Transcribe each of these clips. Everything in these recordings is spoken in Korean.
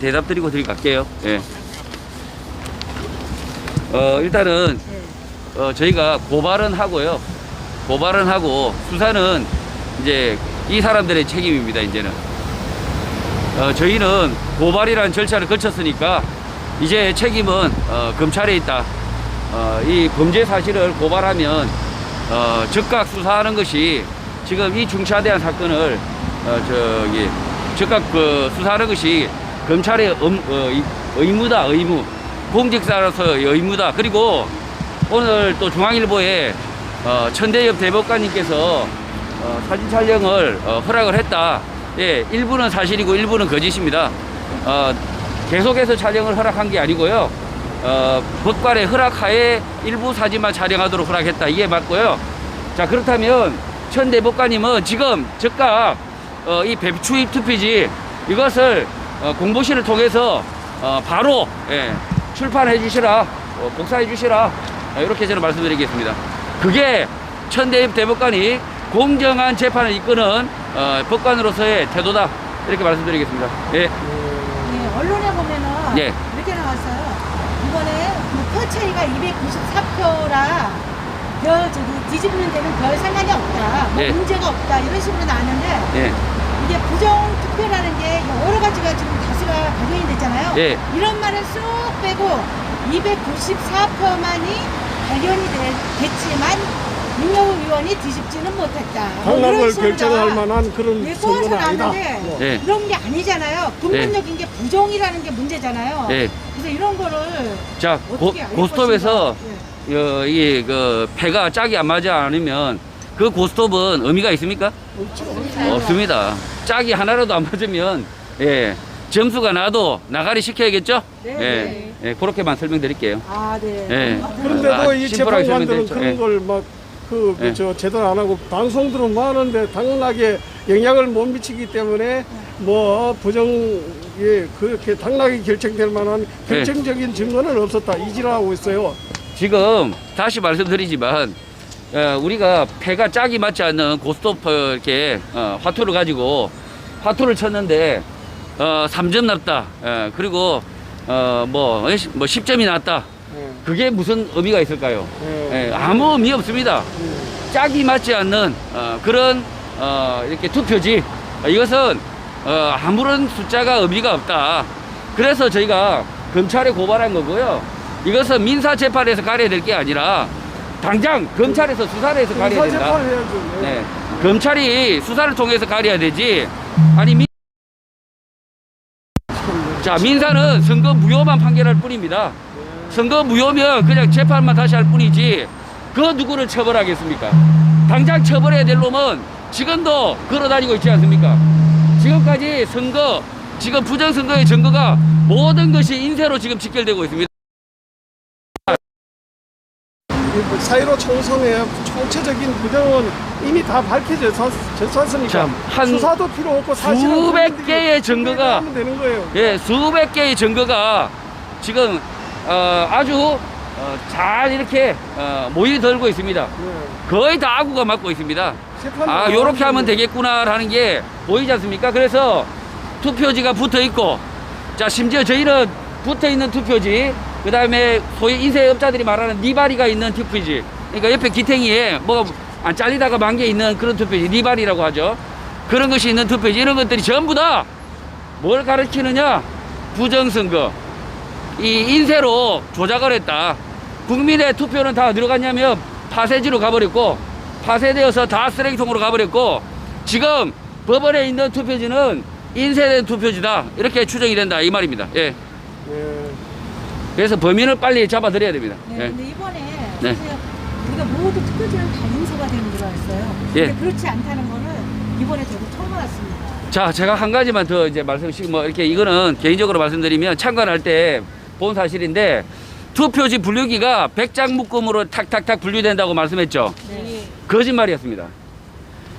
대답 드리고 드릴게요. 예. 어, 일단은 어, 저희가 고발은 하고요. 고발은 하고 수사는 이제 이 사람들의 책임입니다. 이제는 어, 저희는 고발이라는 절차를 거쳤으니까 이제 책임은 어, 검찰에 있다. 어, 이 범죄 사실을 고발하면 어, 즉각 수사하는 것이 지금 이 중차대한 사건을 어, 저기 즉각 그 수사하는 것이 검찰의 음, 어, 이- 의무다 의무 공직자로서 의무다 그리고 오늘 또 중앙일보에 어, 천대엽 대법관님께서 어, 사진 촬영을 어, 허락을 했다. 예, 일부는 사실이고 일부는 거짓입니다. 어, 계속해서 촬영을 허락한 게 아니고요. 어, 법관의 허락하에 일부 사진만 촬영하도록 허락했다. 이게 맞고요. 자, 그렇다면 천 대법관님은 지금 즉각 어, 이 배추입 투표지 이것을 어, 공보실을 통해서 어, 바로 예, 출판해 주시라, 어, 복사해 주시라 어, 이렇게 저는 말씀드리겠습니다. 그게 천대입 대법관이 공정한 재판을 이끄는 어, 법관으로서의 태도다 이렇게 말씀드리겠습니다. 예, 예, 언론에 보면은 예. 이렇게 나왔어요. 이번에 그표 차이가 294표라 별 저기 뒤집는 데는 별 상관이 없다. 뭐 예. 문제가 없다. 이런 식으로 나왔는데 예, 이게 부정 투표라는 게 여러 가지가 지금 다수가 발견이 됐잖아요. 예. 이런 말을 쏙 빼고 294표만이 발견이 되- 됐지만 민영우 의원이 뒤집지는 못했다. 뭐 이런 당락을 식으로 결정할. 만한 그런 예, 선거는 아니다. 나왔는데 뭐. 예. 그런 게 아니잖아요. 근본적인 게 부정이라는 게 문제잖아요. 예. 그래서 이런 거를 자, 고, 어떻게 알릴 고스톱에서. 어, 이게 그 패가 짝이 안 맞지 않으면 그 고스톱은 의미가 있습니까? 예. 없습니다. 짝이 하나라도 안 맞으면 예 점수가 나도 나가리 시켜야겠죠? 네, 예, 예 그렇게만 설명드릴게요. 아, 네. 예. 아, 그런데도 아, 이 심플하게 재판관들은 설명드렸죠. 그런 예. 걸막그 예. 저 제대로 안 하고 방송들은 뭐 하는데 당연하게 영향을 못 미치기 때문에 뭐 부정 예 그렇게 당락이 결정될 만한 예. 결정적인 증거는 없었다 이지라하고 있어요. 지금 다시 말씀드리지만 어, 우리가 패가 짝이 맞지 않는 고스톱 어, 이렇게 어, 화투를 가지고 화투를 쳤는데 어, 3점 났다. 예, 그리고 어, 뭐, 어, 시- 뭐 10점이 났다. 예. 그게 무슨 의미가 있을까요? 예. 예, 아무 의미 없습니다. 짝이 맞지 않는 어, 그런 어, 이렇게 투표지. 어, 이것은 어, 아무런 숫자가 의미가 없다. 그래서 저희가 검찰에 고발한 거고요. 이것은 민사 재판에서 가려야 될 게 아니라 당장 검찰에서 수사를 해서 가려야 된다. 예. 네. 검찰이 수사를 통해서 가려야 되지. 아니 민... 자 민사는 선거 무효만 판결할 뿐입니다. 선거 무효면 그냥 재판만 다시 할 뿐이지 그 누구를 처벌하겠습니까? 당장 처벌해야 될 놈은 지금도 걸어다니고 있지 않습니까? 지금까지 선거 지금 부정선거의 증거가 모든 것이 인쇄로 지금 직결되고 있습니다. 사이로 총선의 총체적인 부정은 이미 다 밝혀졌었으니까 참, 한 수사도 필요 없고 사실은 수백 개의 증거가 되는 거예요. 예, 수백 개의 증거가 지금 어, 아주 어, 잘 이렇게 어, 모이 들고 있습니다. 예. 거의 다 아구가 맞고 있습니다. 아, 안 요렇게 하면. 되겠구나라는 게 보이지 않습니까? 그래서 투표지가 붙어 있고, 자, 심지어 저희는 붙어 있는 투표지, 그 다음에 소위 인쇄업자들이 말하는 니바리가 있는 투표지, 그러니까 옆에 기탱이에 뭐, 안 잘리다가 만 개 있는 그런 투표지, 니바리라고 하죠. 그런 것이 있는 투표지, 이런 것들이 전부 다 뭘 가르치느냐? 부정선거. 이 인쇄로 조작을 했다. 국민의 투표는 다 어디로 갔냐면 파쇄지로 가버렸고 파쇄되어서 다 쓰레기통으로 가버렸고 지금 법원에 있는 투표지는 인쇄된 투표지다. 이렇게 추정이 된다. 이 말입니다. 예. 예. 그래서 범인을 빨리 잡아들여야 됩니다. 네, 예. 근데 이번에 네. 사실 우리가 모두 투표지는 다 인쇄가 되는 줄 알았어요. 예. 근데 그렇지 않다는 거는 이번에 저도 처음 알았습니다. 자, 제가 한 가지만 더 이제 말씀, 뭐 이렇게 이거는 개인적으로 말씀드리면 참관할 때 본 사실인데 투표지 분류기가 100장 묶음으로 탁탁탁 분류된다고 말씀했죠. 네. 거짓말이었습니다.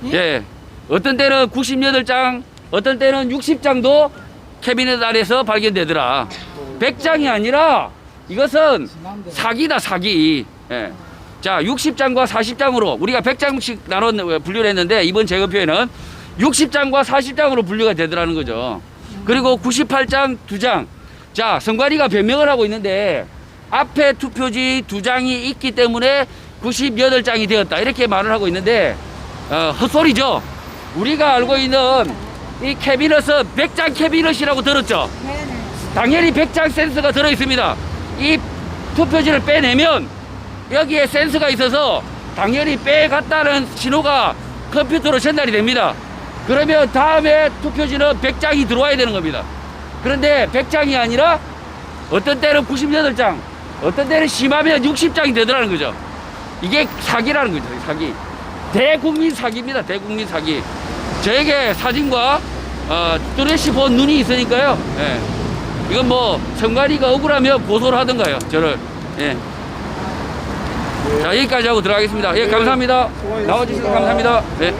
예? 예. 어떤 때는 98장, 어떤 때는 60장도 캐비넷 안에서 발견되더라. 100장이 아니라 이것은 사기다, 사기. 예. 자, 60장과 40장으로 우리가 100장씩 나눠 분류를 했는데 이번 재검표에는 60장과 40장으로 분류가 되더라는 거죠. 그리고 98장 두 장. 자, 선관위가 변명을 하고 있는데 앞에 투표지 두 장이 있기 때문에 98장이 되었다. 이렇게 말을 하고 있는데 어, 헛소리죠. 우리가 알고 있는 이 캐비닛은 100장 캐비닛이라고 들었죠. 네네. 당연히 100장 센서가 들어 있습니다. 이 투표지를 빼내면 여기에 센서가 있어서 당연히 빼갔다는 신호가 컴퓨터로 전달이 됩니다. 그러면 다음에 투표지는 100장이 들어와야 되는 겁니다. 그런데 100장이 아니라 어떤 때는 98장, 어떤 때는 심하면 60장이 되더라는 거죠. 이게 사기라는 거죠, 사기. 대국민 사기입니다, 대국민 사기. 저에게 사진과 어, 뚜레시 본 눈이 있으니까요. 예. 이건 뭐 선관위가 억울하면 고소를 하던가요, 저를. 예. 자, 여기까지 하고 들어가겠습니다. 예, 감사합니다. 수고하셨습니다. 나와주셔서 감사합니다. 네.